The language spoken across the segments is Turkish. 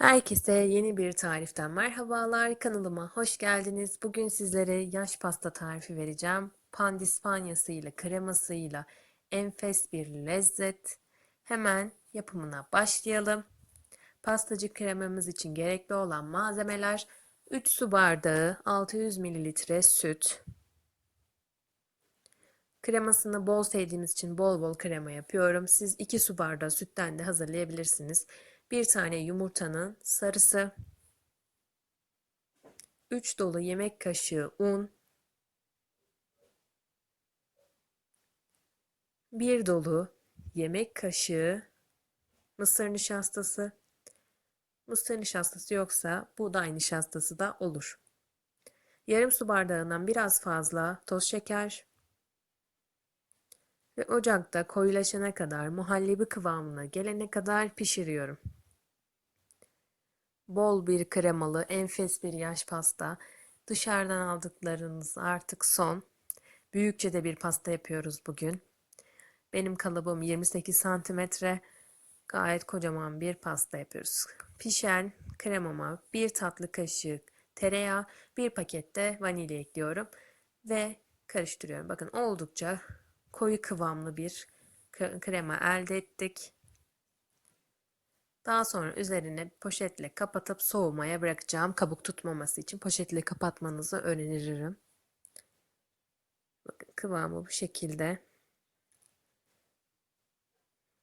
Herkese yeni bir tariften merhabalar. Kanalıma hoş geldiniz. Bugün sizlere yaş pasta tarifi vereceğim. Pandispanyasıyla, kremasıyla enfes bir lezzet. Hemen yapımına başlayalım. Pastacı kremamız için gerekli olan malzemeler 3 su bardağı 600 ml süt. Kremasını bol sevdiğimiz için bol bol krema yapıyorum. Siz 2 su bardağı sütten de hazırlayabilirsiniz. Bir tane yumurtanın sarısı, 3 dolu yemek kaşığı un, 1 dolu yemek kaşığı mısır nişastası. Mısır nişastası yoksa buğday nişastası da olur. Yarım su bardağından biraz fazla toz şeker ve ocakta koyulaşana kadar muhallebi kıvamına gelene kadar pişiriyorum bol bir kremalı, enfes bir yaş pasta. Dışarıdan aldıklarınız artık son. Büyükçe de bir pasta yapıyoruz bugün. Benim kalıbım 28 santimetre. Gayet kocaman bir pasta yapıyoruz. Pişen kremama bir tatlı kaşık tereyağı, bir pakette vanilya ekliyorum ve karıştırıyorum. Bakın oldukça koyu kıvamlı bir krema elde ettik. Daha sonra üzerine poşetle kapatıp soğumaya bırakacağım. Kabuk tutmaması için poşetle kapatmanızı öneririm. Bakın kıvamı bu şekilde.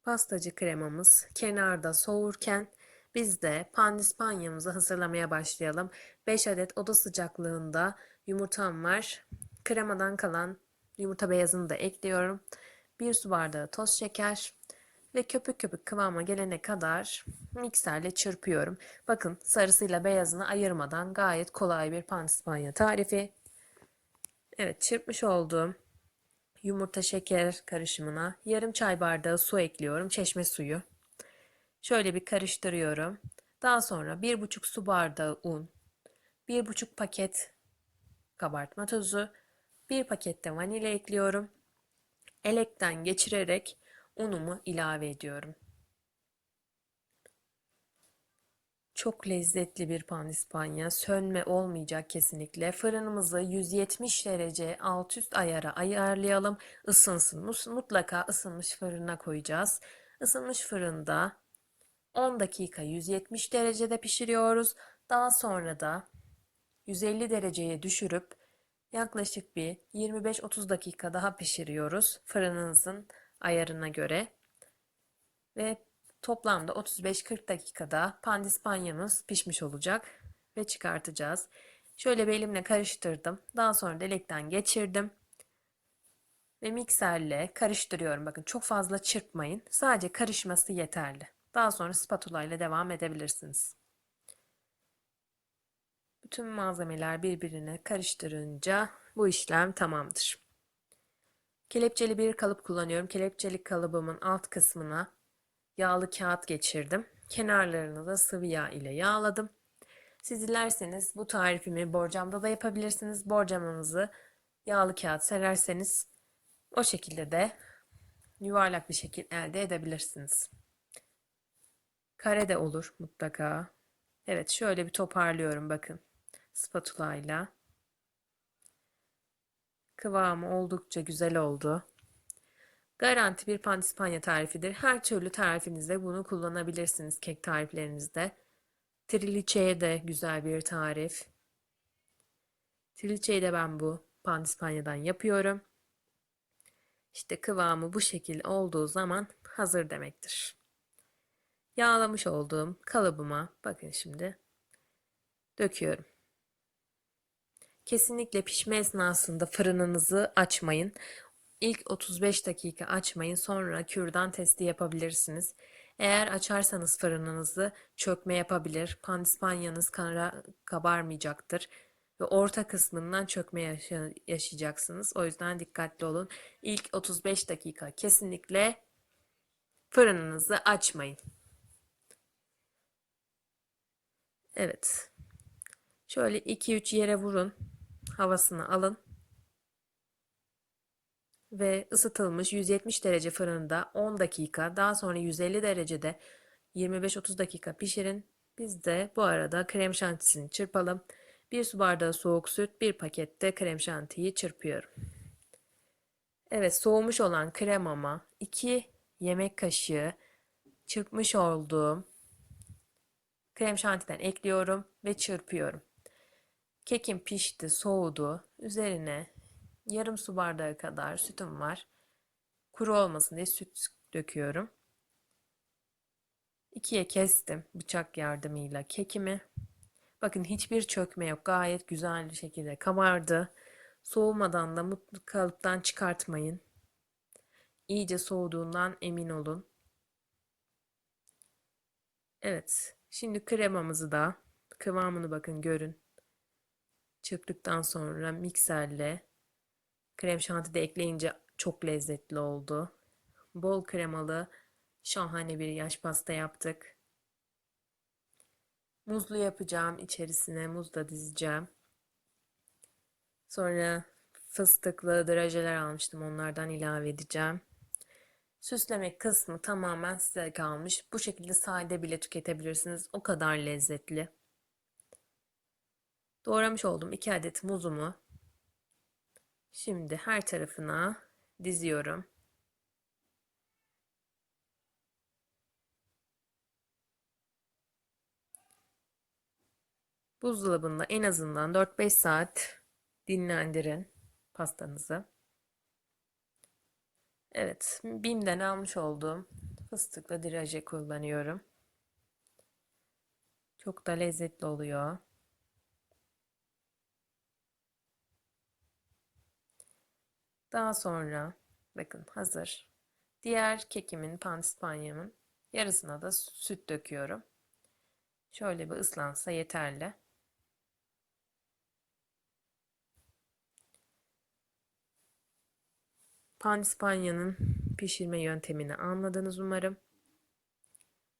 Pastacı kremamız kenarda soğurken biz de pandispanyamızı hazırlamaya başlayalım. 5 adet oda sıcaklığında yumurtam var. Kremadan kalan yumurta beyazını da ekliyorum. 1 su bardağı toz şeker, ve köpük köpük kıvama gelene kadar mikserle çırpıyorum. Bakın sarısıyla beyazını ayırmadan gayet kolay bir pandispanya tarifi. Evet çırpmış olduğum yumurta şeker karışımına yarım çay bardağı su ekliyorum. Çeşme suyu. Şöyle bir karıştırıyorum. Daha sonra bir buçuk su bardağı un, bir buçuk paket kabartma tozu, bir pakette vanilya ekliyorum. Elekten geçirerek unumu ilave ediyorum. Çok lezzetli bir pandispanya. Sönme olmayacak kesinlikle. Fırınımızı 170 derece alt üst ayara ayarlayalım. Isınsın. Mutlaka ısınmış fırına koyacağız. Isınmış fırında 10 dakika 170 derecede pişiriyoruz. Daha sonra da 150 dereceye düşürüp yaklaşık bir 25-30 dakika daha pişiriyoruz. Fırınınızın ayarına göre. Ve toplamda 35-40 dakikada pandispanyamız pişmiş olacak ve çıkartacağız. Şöyle bir elimle karıştırdım. Daha sonra delekten geçirdim. Ve mikserle karıştırıyorum. Bakın çok fazla çırpmayın. Sadece karışması yeterli. Daha sonra spatula ile devam edebilirsiniz. Bütün malzemeler birbirine karıştırınca bu işlem tamamdır. Kelepçeli bir kalıp kullanıyorum. Kelepçeli kalıbımın alt kısmına yağlı kağıt geçirdim. Kenarlarını da sıvı yağ ile yağladım. Siz dilerseniz bu tarifimi borcamda da yapabilirsiniz. Borcamınızı yağlı kağıt sererseniz o şekilde de yuvarlak bir şekil elde edebilirsiniz. Kare de olur mutlaka. Evet şöyle bir toparlıyorum bakın spatula ile. Kıvamı oldukça güzel oldu. Garanti bir pandispanya tarifidir. Her türlü tarifinizde bunu kullanabilirsiniz kek tariflerinizde. Triliçeye de güzel bir tarif. Triliçeyi de ben bu pandispanyadan yapıyorum. İşte kıvamı bu şekil olduğu zaman hazır demektir. Yağlamış olduğum kalıbıma bakın şimdi döküyorum. Kesinlikle pişme esnasında fırınınızı açmayın. İlk 35 dakika açmayın sonra kürdan testi yapabilirsiniz. Eğer açarsanız fırınınızı çökme yapabilir. Pandispanyanız kara, kabarmayacaktır. Ve orta kısmından çökme yaşa yaşayacaksınız. O yüzden dikkatli olun. İlk 35 dakika kesinlikle fırınınızı açmayın. Evet. Şöyle 2-3 yere vurun havasını alın ve ısıtılmış 170 derece fırında 10 dakika daha sonra 150 derecede 25-30 dakika pişirin. Biz de bu arada krem şantisini çırpalım. Bir su bardağı soğuk süt, bir pakette krem şantiyi çırpıyorum. Evet, soğumuş olan kremama 2 yemek kaşığı çırpmış olduğum krem şantiden ekliyorum ve çırpıyorum. Kekim pişti, soğudu. Üzerine yarım su bardağı kadar sütüm var. Kuru olmasın diye süt döküyorum. İkiye kestim bıçak yardımıyla kekimi. Bakın hiçbir çökme yok. Gayet güzel bir şekilde kabardı. Soğumadan da mutlu kalıptan çıkartmayın. İyice soğuduğundan emin olun. Evet. Şimdi kremamızı da kıvamını bakın görün. Çırptıktan sonra mikserle krem şanti de ekleyince çok lezzetli oldu. Bol kremalı şahane bir yaş pasta yaptık. Muzlu yapacağım. içerisine muz da dizeceğim. Sonra fıstıklı drajeler almıştım. Onlardan ilave edeceğim. Süsleme kısmı tamamen size kalmış. Bu şekilde sade bile tüketebilirsiniz. O kadar lezzetli. Doğramış olduğum 2 adet muzumu şimdi her tarafına diziyorum. Buzdolabında en azından 4-5 saat dinlendirin pastanızı. Evet, Bim'den almış olduğum fıstıklı draje kullanıyorum. Çok da lezzetli oluyor. Daha sonra bakın hazır. Diğer kekimin, pandispanyamın yarısına da süt döküyorum. Şöyle bir ıslansa yeterli. Pandispanyanın pişirme yöntemini anladınız umarım.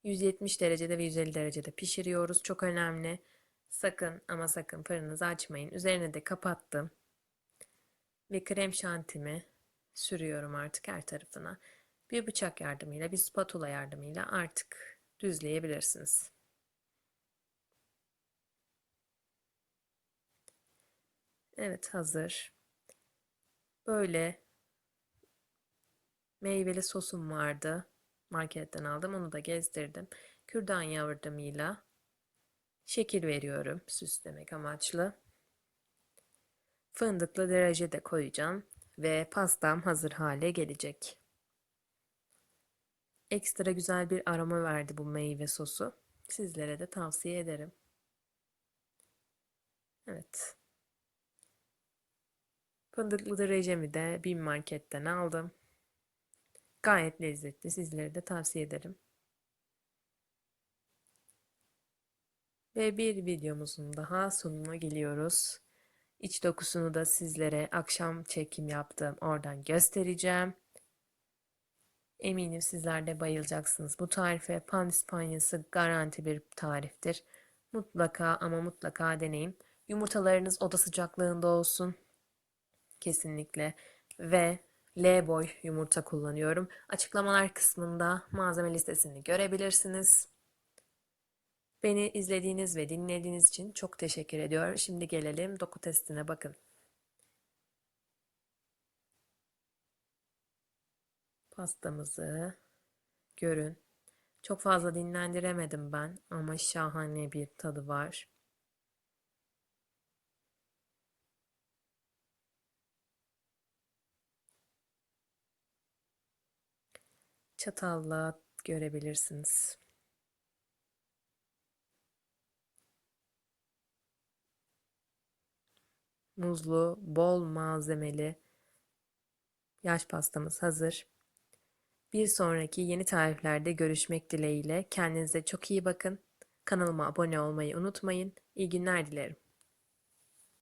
170 derecede ve 150 derecede pişiriyoruz. Çok önemli. Sakın ama sakın fırınınızı açmayın. Üzerine de kapattım. Ve krem şantimi sürüyorum artık her tarafına. Bir bıçak yardımıyla, bir spatula yardımıyla artık düzleyebilirsiniz. Evet hazır. Böyle meyveli sosum vardı. Marketten aldım. Onu da gezdirdim. Kürdan yardımıyla şekil veriyorum süslemek amaçlı. Fındıklı derece de koyacağım ve pastam hazır hale gelecek. Ekstra güzel bir aroma verdi bu meyve sosu. Sizlere de tavsiye ederim. Evet. Fındıklı derecemi de bir marketten aldım. Gayet lezzetli. Sizlere de tavsiye ederim. Ve bir videomuzun daha sonuna geliyoruz. İç dokusunu da sizlere akşam çekim yaptım. Oradan göstereceğim. Eminim sizler de bayılacaksınız. Bu tarife panispanyası garanti bir tariftir. Mutlaka ama mutlaka deneyin. Yumurtalarınız oda sıcaklığında olsun. Kesinlikle. Ve L boy yumurta kullanıyorum. Açıklamalar kısmında malzeme listesini görebilirsiniz. Beni izlediğiniz ve dinlediğiniz için çok teşekkür ediyorum. Şimdi gelelim doku testine bakın. Pastamızı görün. Çok fazla dinlendiremedim ben ama şahane bir tadı var. Çatalla görebilirsiniz. Muzlu, bol malzemeli yaş pastamız hazır. Bir sonraki yeni tariflerde görüşmek dileğiyle. Kendinize çok iyi bakın. Kanalıma abone olmayı unutmayın. İyi günler dilerim.